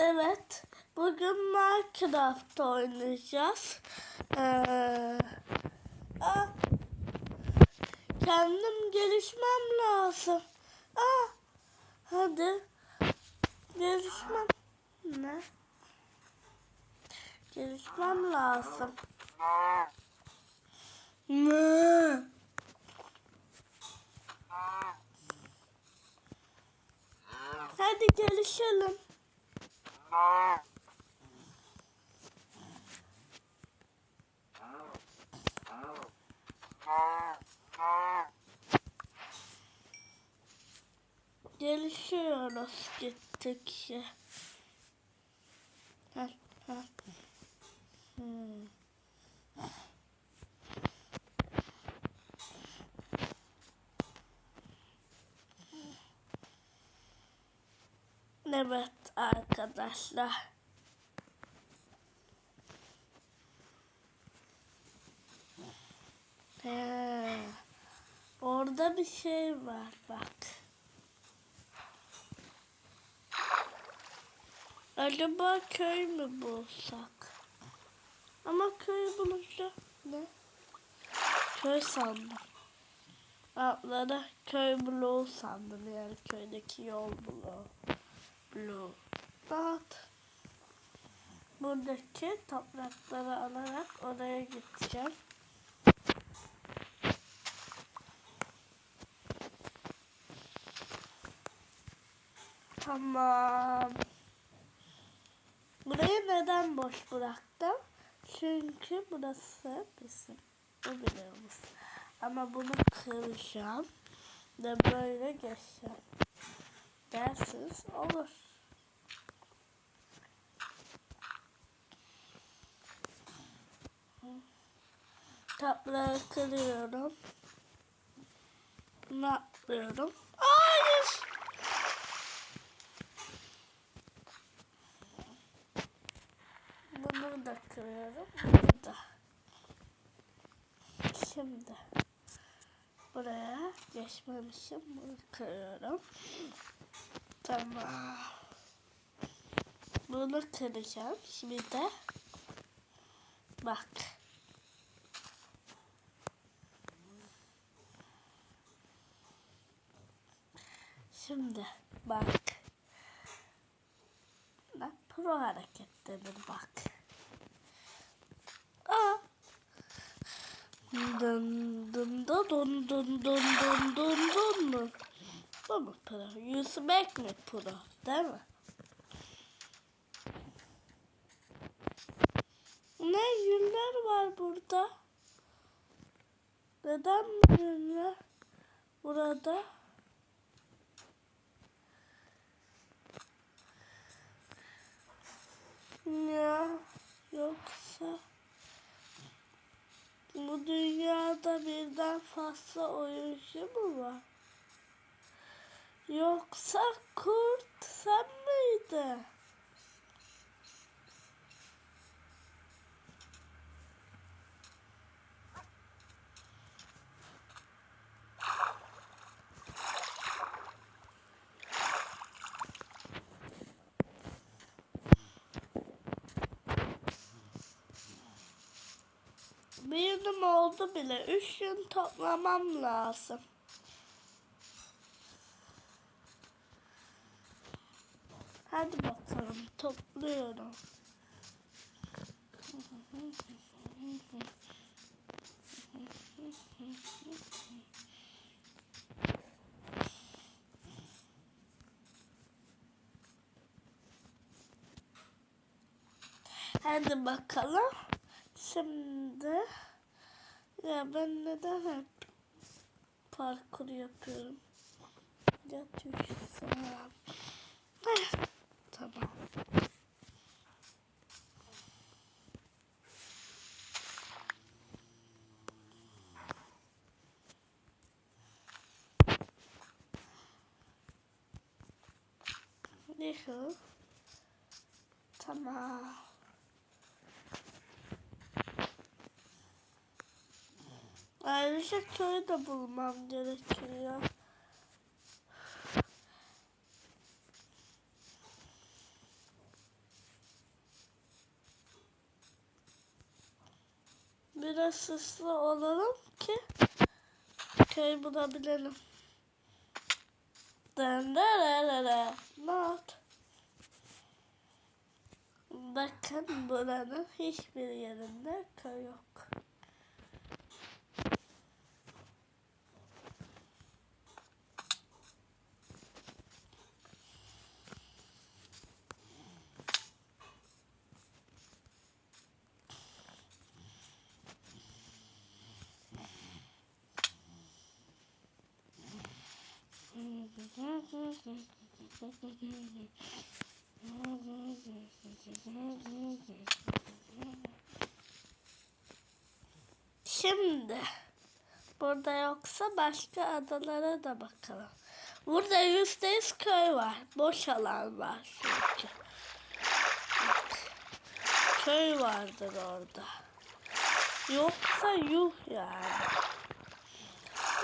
Evet. Bugün Minecraft oynayacağız. Ee, aa, kendim gelişmem lazım. Aa, hadi. Gelişmem. Ne? Gelişmem lazım. Ne? Hadi gelişelim. Gelişiyoruz gittikçe. Heh, heh. Hmm. Evet arkadaşlar. He, orada bir şey var bak. Acaba köy mü bulsak? Ama köy bulunca ne? Köy sandım. Atlara köy bloğu sandım yani köydeki yol bloğu. Bloğu. Dağıt. Buradaki toprakları alarak oraya gideceğim. Tamam. Burayı neden boş bıraktım? Çünkü burası bizim. Bu biliyoruz. Ama bunu kıracağım. Ve böyle geçeceğim. Dersiniz olur. Taplağı kırıyorum. Ne yapıyorum? Hayır. Bunu da kırıyorum. Bunu da. Şimdi buraya geçmemişim. Bunu kırıyorum. Tamam. Bunu kıracağım. Şimdi de bak. Şimdi bak. Bak pro hareketleri bak. Aa. Dın dın da dun dun dun dun dun dun dun. Bu mu pro? Yüzmek mi pro? Değil mi? Ne yüller var burada? Neden bu yüller burada? Ya yoksa bu dünyada birden fazla oyuncu mu var? Yoksa kurt sen miydin? Benim oldu bile. Üç gün toplamam lazım. Hadi bakalım topluyorum. Hadi bakalım. Şimdi ya ben neden hep parkur yapıyorum? Ya. Heh, Tamam. Yuhu. Tamam. Ayrıca köyü de bulmam gerekiyor. Biraz sıslı olalım ki köy bulabilelim. Döndürürürü. Not. Bakın buranın hiçbir yerinde köy yok. Şimdi burada yoksa başka adalara da bakalım. Burada yüzde yüz köy var. Boş alan var çünkü. Köy vardır orada. Yoksa yuh yani.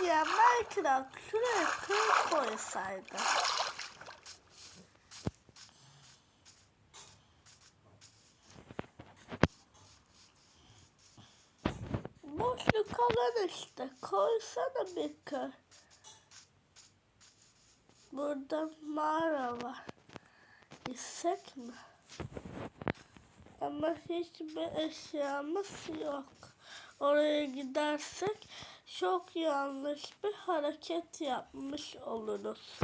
Ya Minecraft köy koysaydı. Boşluk alan işte. Koysana bir köy. Burada mağara var. Gitsek mi? Ama hiçbir eşyamız yok. Oraya gidersek çok yanlış bir hareket yapmış oluruz.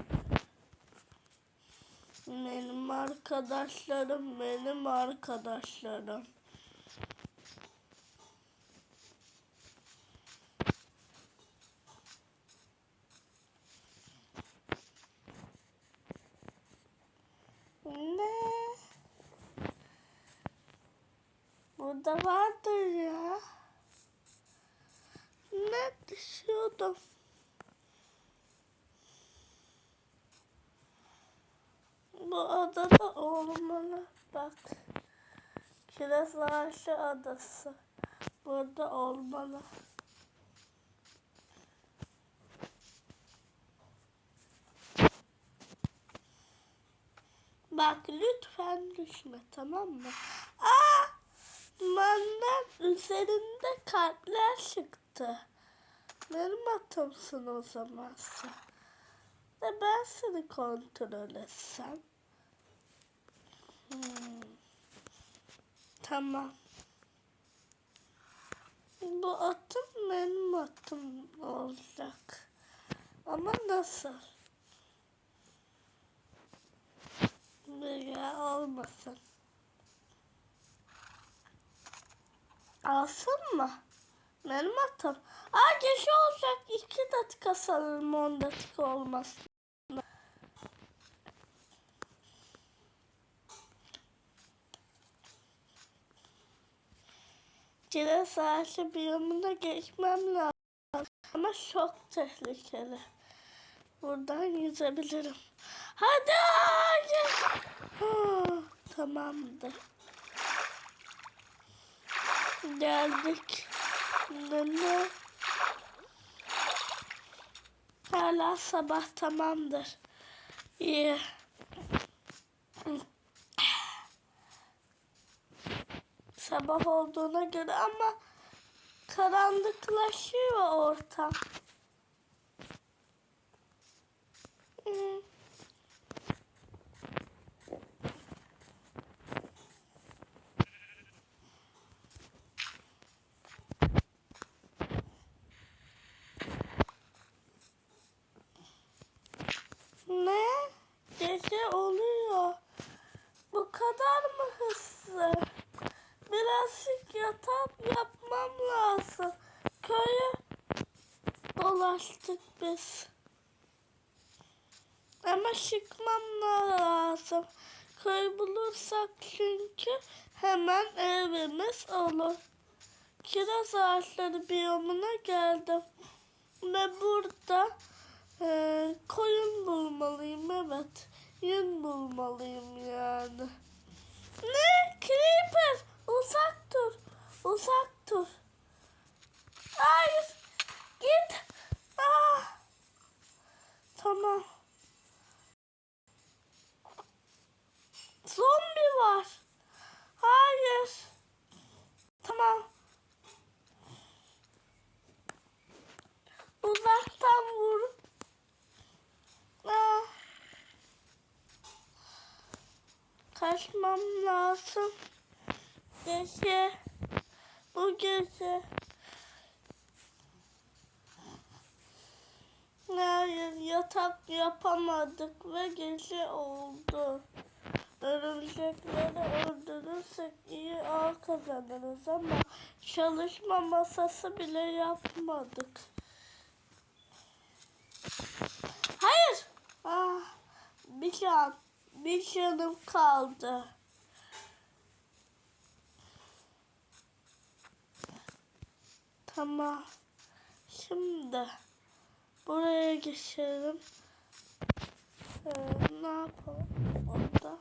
Benim arkadaşlarım, benim arkadaşlarım. Ne? Burada vardır ya. Ne düşüyordum? Bu adada olmalı. Bak. Ağaçlı Adası. Burada olmalı. Bak lütfen düşme tamam mı? Aa! Benden üzerinde kalpler çıktı. Benim atımsın o zaman sen. De ben seni kontrol etsem. Hmm. Tamam. Bu atım benim atım olacak. Ama nasıl? Ya olmasın. Alsın mı? Benim atım. Aa geç olacak. İki dakika sanırım on dakika olmaz. Kiraz ağacı biyomuna geçmem lazım. Ama çok tehlikeli. Buradan yüzebilirim. Hadi hadi. Ha, tamamdır. Geldik. Ne? Hala sabah tamamdır. İyi. Sabah olduğuna göre ama karanlıklaşıyor ortam. Hmm. Ne? Gece oluyor. Bu kadar mı hızlı? Birazcık yatak yapmam lazım. Köye dolaştık biz. Ama çıkmam lazım. Köy bulursak çünkü hemen evimiz olur. Kiraz ağaçları biyomuna geldim. Ve burada ee, koyun bulmalıyım evet. Yün bulmalıyım yani. Ne? Creeper! Uzak dur. Uzak dur. Hayır. Git. Tamam. Zombi var. Hayır. Tamam. Uzaktan vur. Aa. Kaçmam lazım. Gece. Bu gece. Yatak yapamadık ve gece oldu. Örümcekleri öldürürsek iyi ağ kazanırız ama çalışma masası bile yapmadık. Hayır. Ah, bir can, bir canım kaldı. Tamam. Şimdi buraya geçelim. Ee, ne yapalım orada?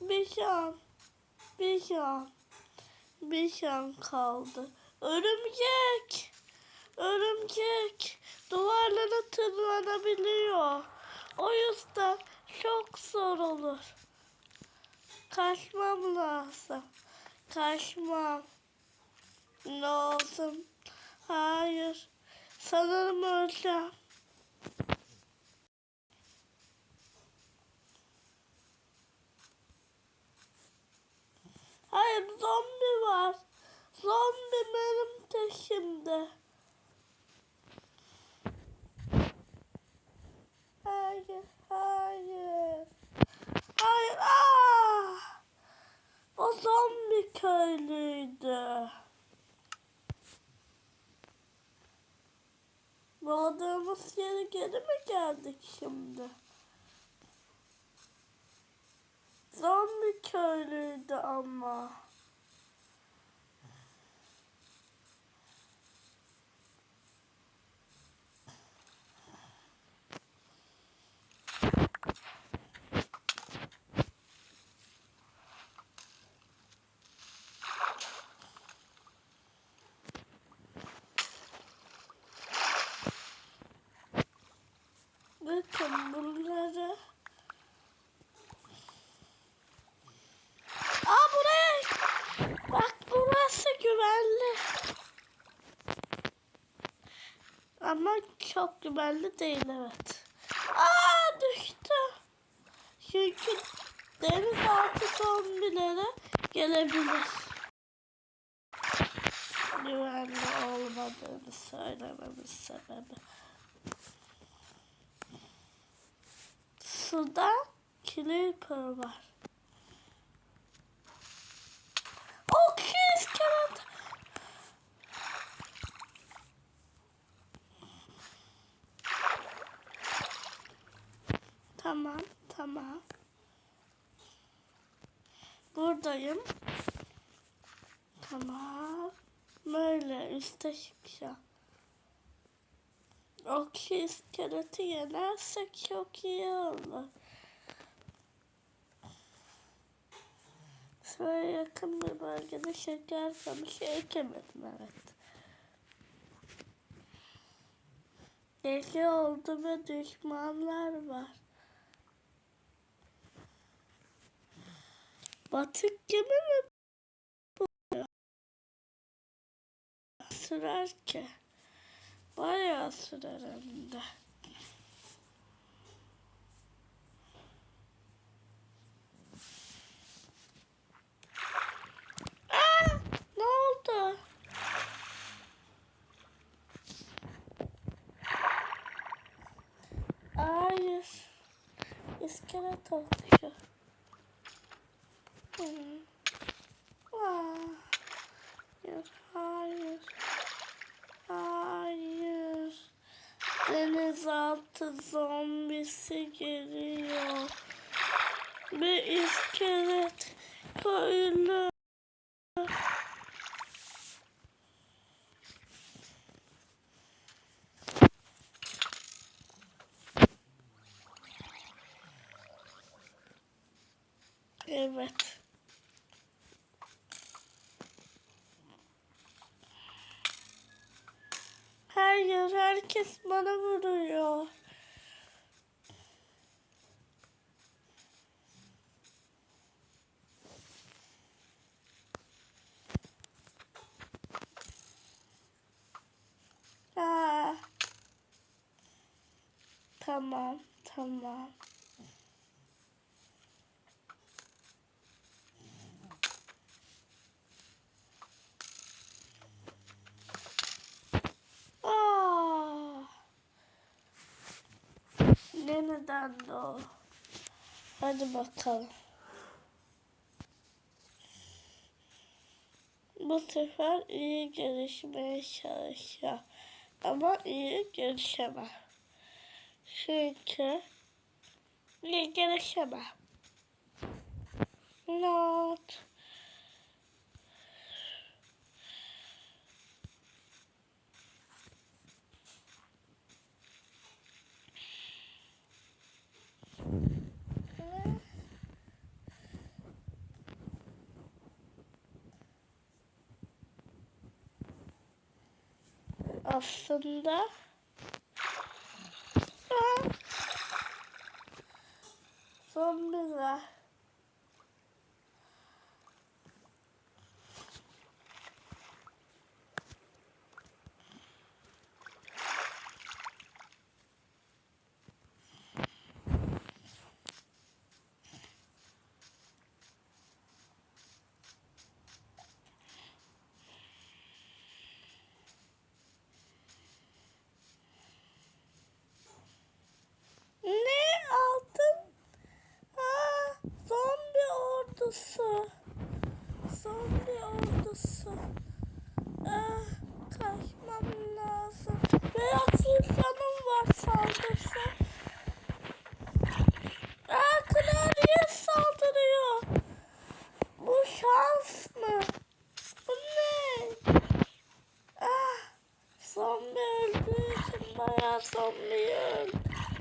Bir can, bir can, bir can kaldı. Örümcek, örümcek duvarlara tırmanabiliyor. O yüzden çok zor olur. Kaçmam lazım. Kaçmam. Lazım. Hayır. Sanırım öleceğim. Hayır zombi var. Zombi benim peşimde. Hayır, hayır. Hayır, ah! O zombi köylüydü. Doğdığımız yere geri mi geldik şimdi? Zombi köylüydü ama. Bakın bunları. Aa buraya. Bak burası güvenli. Ama çok güvenli değil evet. Aa düştü. Çünkü denizaltı zombilere gelebilir. Güvenli olmadığını söylememin sebebi. Suda Creeper var. O iskelet. Tamam, tamam. Buradayım. Tamam. Böyle üste çıkacağım. O iskeleti yenersek çok iyi olur. Şöyle yakın bir bölgede şeker kamışı ekemedim evet. Gece oldu ve düşmanlar var. Batık gemi mi bu? Sürer ki. Bayağı sürer hem de. Hayır. İskelet. Hı. Hayır, hayır. Hayır. Denizaltı zombisi geliyor. Bir iskelet köylü. Evet. Hayır, herkes bana vuruyor. Tamam, tamam. Aa. De o. Hadi bakalım. Bu sefer iyi gelişmeye çalışacağım. Ama iyi gelişemem. Çünkü iyi gelişemem. Not. Aslında zombiler. Ne aldın? Aa, zombi ordusu. Zombi ordusu. Ah, kaçmam lazım. Beyaz insanım var saldırsa. Aa, kraliye saldırıyor. Bu şans mı? Bu ne? Ah, zombi öldüğü için bayağı zombi öldü.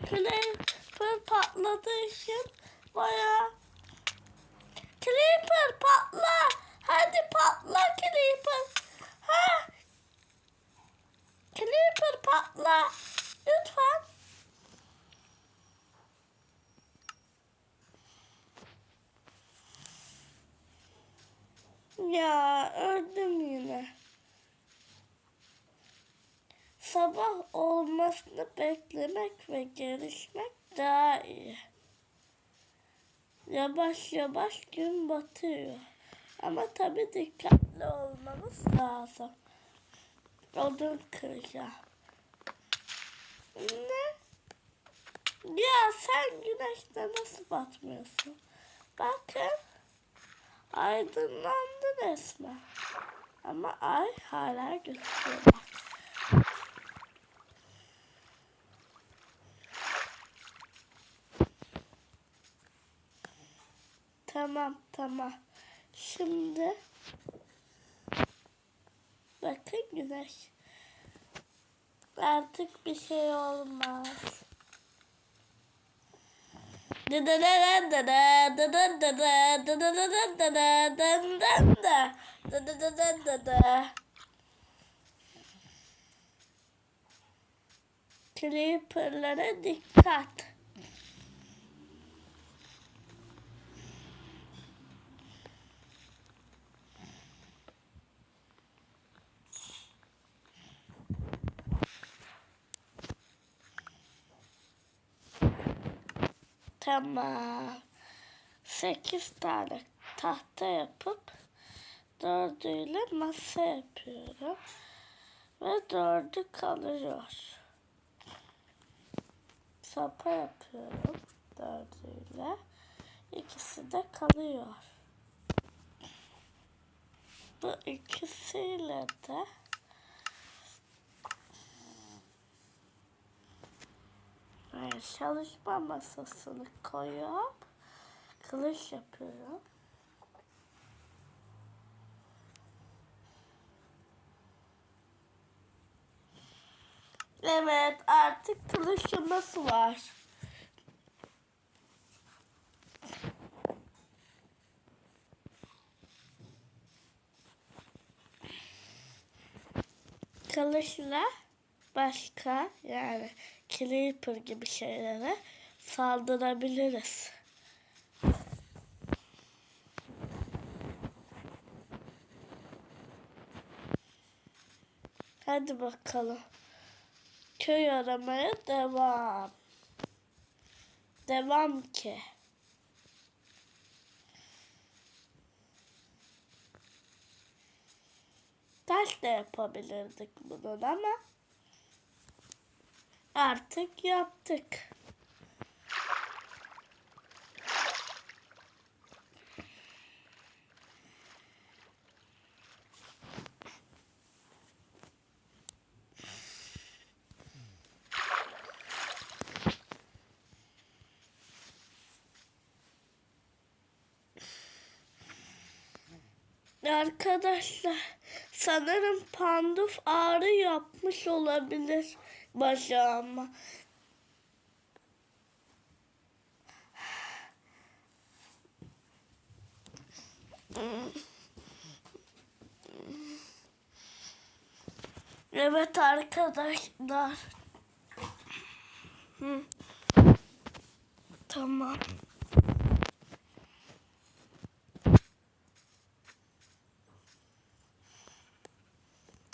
Creeper patladığı için bayağı Creeper patla. Hadi patla Creeper. Ha. Creeper patla. Lütfen. Ya öldüm yine. Sabah olmasını beklemek ve gelişmek daha iyi. Yavaş yavaş gün batıyor. Ama tabii dikkatli olmamız lazım. Odun kıracağım. Ne? Ya sen güneşte nasıl batmıyorsun? Bakın. Aydınlandı resmen. Ama ay hala gözüküyor. Tamam tamam. Şimdi bakın güneş. Artık bir şey olmaz. Creeper'lara dikkat. Tamam. Sekiz tane tahta yapıp dördüyle masa yapıyorum. Ve dördü kalıyor. Sopa yapıyorum dördüyle. İkisi de kalıyor. Bu ikisiyle de Böyle çalışma masasını koyup kılıç yapıyorum. Evet artık kılıçımız var. Kılıçla başka yani Creeper gibi şeylere saldırabiliriz. Hadi bakalım. Köy aramaya devam. Devam ki. Taş da yapabilirdik bunun ama Artık yaptık. Arkadaşlar sanırım panduf ağrı yapmış olabilir bacağıma. Evet arkadaşlar. Tamam.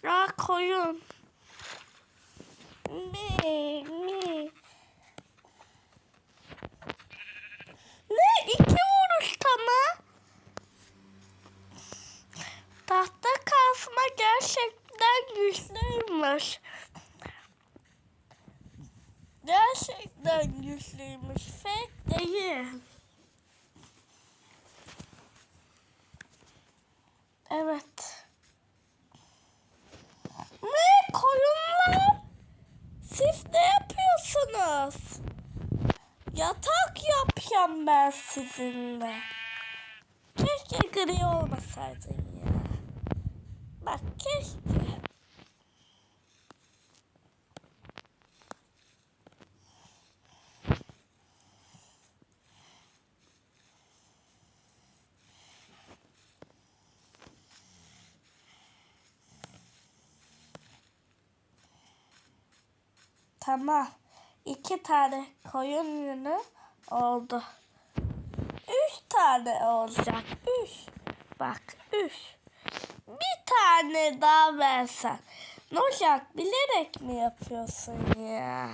Aa koyun. Mi mi. Ne iki vuruşta mı? Tahta kasma gerçekten güçlüymüş. Gerçekten güçlüymüş. Fake değil. Evet. Ne koyunlar? Siz ne yapıyorsunuz? Yatak yapacağım ben sizinle. Keşke gri olmasaydın ya. Bak keşke. Tamam. İki tane koyun yünü oldu. Üç tane olacak. Üç. Bak üç. Bir tane daha versen. Ne olacak bilerek mi yapıyorsun ya?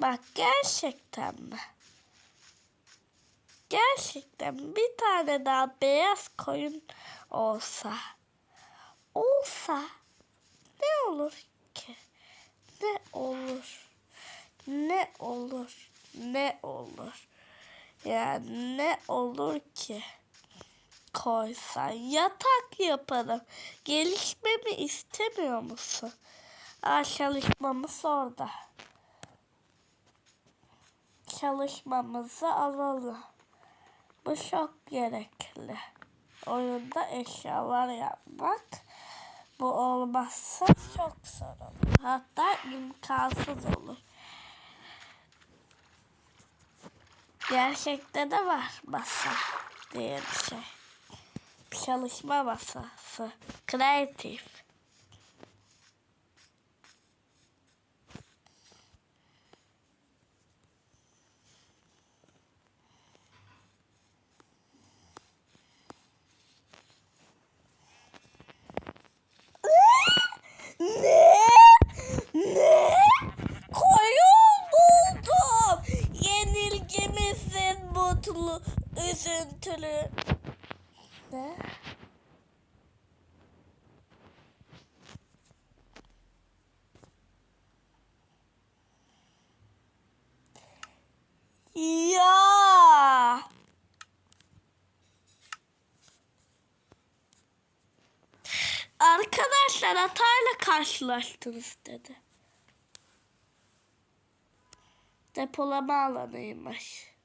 Bak gerçekten mi? Gerçekten bir tane daha beyaz koyun olsa. Olsa ne olur ki? Ne olur? Ne olur? Ne olur? Ya ne olur ki? Koysan yatak yaparım. Gelişmemi istemiyor musun? Aa, çalışmamız orada. Çalışmamızı alalım. Bu çok gerekli. Oyunda eşyalar yapmak. Bu olmazsa çok zor olur. Hatta imkansız olur. Gerçekte de var masa diye bir şey. Çalışma masası. Kreatif. Ne? Ne? Koyun buldum. Yenilgimizin mutlu, üzüntülü. Ne? Ya. Hatayla karşılaştınız dedi. Depolama alanıymış.